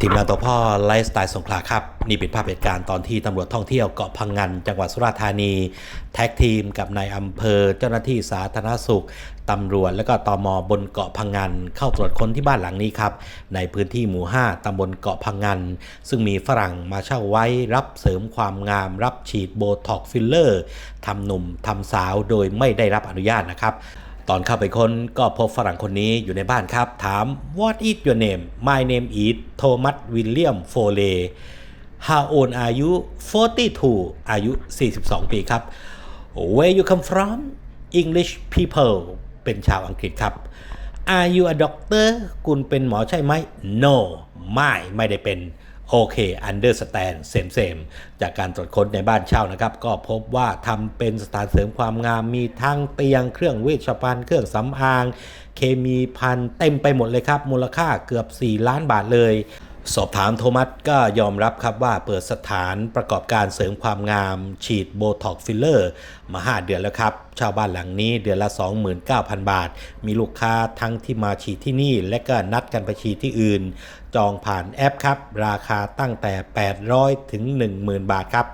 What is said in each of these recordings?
ทีมงานตัวพ่อไลฟ์สไตล์สงขลาครับ นี่เป็นภาพเหตุการณ์ตอนที่ตำรวจท่องเที่ยวเกาะพังงานจังหวัดสุราษฎร์ธานี แท็กทีมกับนายอำเภอ เจ้าหน้าที่สาธารณสุขตำรวจและก็ตมบนเกาะพังงานเข้าตรวจค้นที่บ้านหลังนี้ครับ ในพื้นที่หมู่ 5ตำบลเกาะพังงานซึ่งมีฝรั่งมาเช่าไว้รับเสริมความงาม รับฉีดโบท็อกฟิลเลอร์ทำหนุ่มทำสาวโดยไม่ได้รับอนุญาตนะครับ ตอนเข้าไปคนก็พบฝรั่งคนนี้อยู่ในบ้านครับ ถาม what is your name my name is Thomas William Foley how old are you 42 อายุ 42 ปีครับ where you come from English people เป็นชาวอังกฤษครับ Are you a doctor คุณเป็นหมอใช่ไหม No ไม่ ไม่ได้เป็น โอเคอันเดอร์สแตนเซมเซมจากการตรวจค้นในบ้านเช่านะครับ ก็พบว่าทำเป็นสถานเสริมความงามมีทั้งเตียงเครื่องเวชภัณฑ์เครื่องสำอาง เคมีพันเต็มไปหมดเลยครับ มูลค่าเกือบ 4 ล้านบาทเลย สอบถามโทมัสก็ยอมรับครับว่าเปิดสถานประกอบการเสริมความงาม ฉีดโบท็อกฟิลเลอร์ มา 5 เดือนแล้วครับชาวบ้านหลังนี้เดือนละ 29,000 บาท มีลูกค้าทั้งที่มาฉีดที่นี่ และก็นัดกันไปฉีดที่อื่น จองผ่านแอปครับ ราคาตั้งแต่ 800 ถึง 10,000 บาทครับ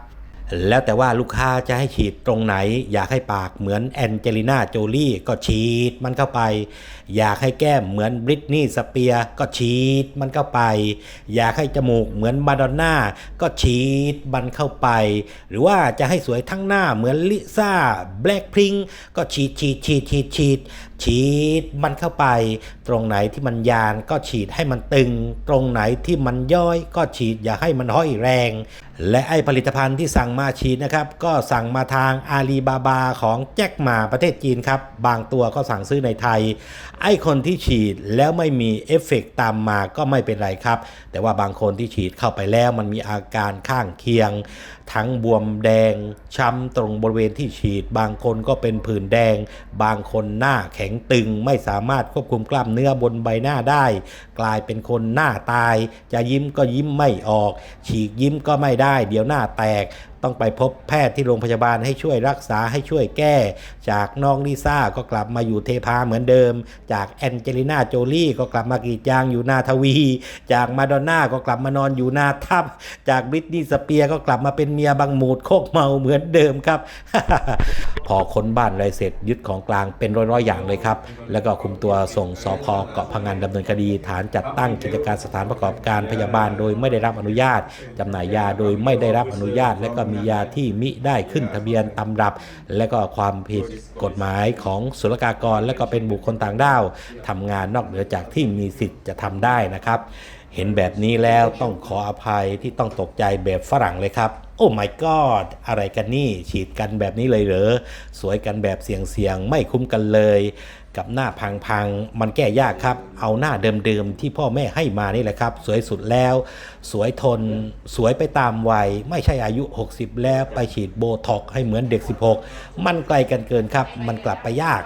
แล้วแต่ว่าลูกค้าจะให้ฉีดตรงไหน อยากให้ปากเหมือนแอนเจลิน่าโจลี่ก็ฉีดมันเข้าไป อยากให้แก้มเหมือนบริตนีย์สเปียก็ฉีดมันเข้าไป อยากให้จมูกเหมือนมาดอนน่าก็ฉีดมันเข้าไป หรือว่าจะให้สวยทั้งหน้าเหมือนลิซ่าแบล็คพิงก็ฉีดฉีดฉีดฉีดฉีดฉีดมันเข้าไป ตรงไหนที่มันยานก็ฉีดให้มันตึง ตรงไหนที่มันย่อยก็ฉีดอย่าให้มันห้อยแรงและไอผลิตภัณฑ์ที่สั่งมาฉีดนะครับ ก็สั่งมาทางอาลีบาบาของแจ็คหมาประเทศจีนครับ บางตัวก็สั่งซื้อในไทย ไอคนที่ฉีดแล้วไม่มีเอฟเฟกต์ตามมาก็ไม่เป็นไรครับ แต่ว่าบางคนที่ฉีดเข้าไปแล้วมันมีอาการข้างเคียง ทั้งบวมแดง ช้ำตรงบริเวณที่ฉีด บางคนก็เป็นผื่นแดง บางคนหน้าแข็งตึงไม่สามารถควบคุมกล้ามเนื้อบนใบหน้าได้ กลายเป็นคนหน้าตาย จะยิ้มก็ยิ้มไม่ออก ฉีกยิ้มก็ไม่ได้ได้ เดี๋ยวหน้าแตก ต้องไปพบแพทย์ที่โรงพยาบาลให้ช่วยรักษาให้ช่วยแก้ จากน้องลิซ่าก็กลับมาอยู่เทพาเหมือนเดิม จากแอนเจลิน่าโจลี่ก็กลับมากรีดยางอยู่นาทวี จากมาดอนน่าก็กลับมานอนอยู่นาทับ จากบริตนี่สเปียก็กลับมาเป็นเมียบางหมูดโคกเมาเหมือนเดิมครับ อค้นบ้านอะไรเสร็จยึดของกลางเป็นร้อยๆอย่างเลยครับ แล้วก็คุมตัวส่งสพเกาะพังงานดำเนินคดี ฐานจัดตั้งกิจการสถานประกอบการพยาบาลโดยไม่ได้รับอนุญาตจำหน่ายยาโดยไม่ได้รับอนุญาต และก็มียาที่มิได้ขึ้นทะเบียนตำรับ และก็ความผิดกฎหมายของศุลกากร และก็เป็นบุคคลต่างด้าวทำงานนอกเหนือจากที่มีสิทธิ์จะทำได้นะครับ เห็นแบบนี้แล้วต้องขออภัยที่ต้องตกใจแบบฝรั่งเลยครับ อ้ my god อะไรกันนี่ ฉีดกันแบบนี้เลยเหรอ สวยกันแบบเสี่ยงๆ ไม่คุ้มกันเลย กับหน้าพังๆ มันแก้ยากครับ เอาหน้าเดิมๆ ที่พ่อแม่ให้มานี่แหละครับ สวยสุดแล้ว สวยทน สวยไปตามวัย ไม่ใช่อายุ 60 แล้วไปฉีดโบท็อกให้เหมือนเด็ก 16 มันไกลกันเกินครับ มันกลับไปยาก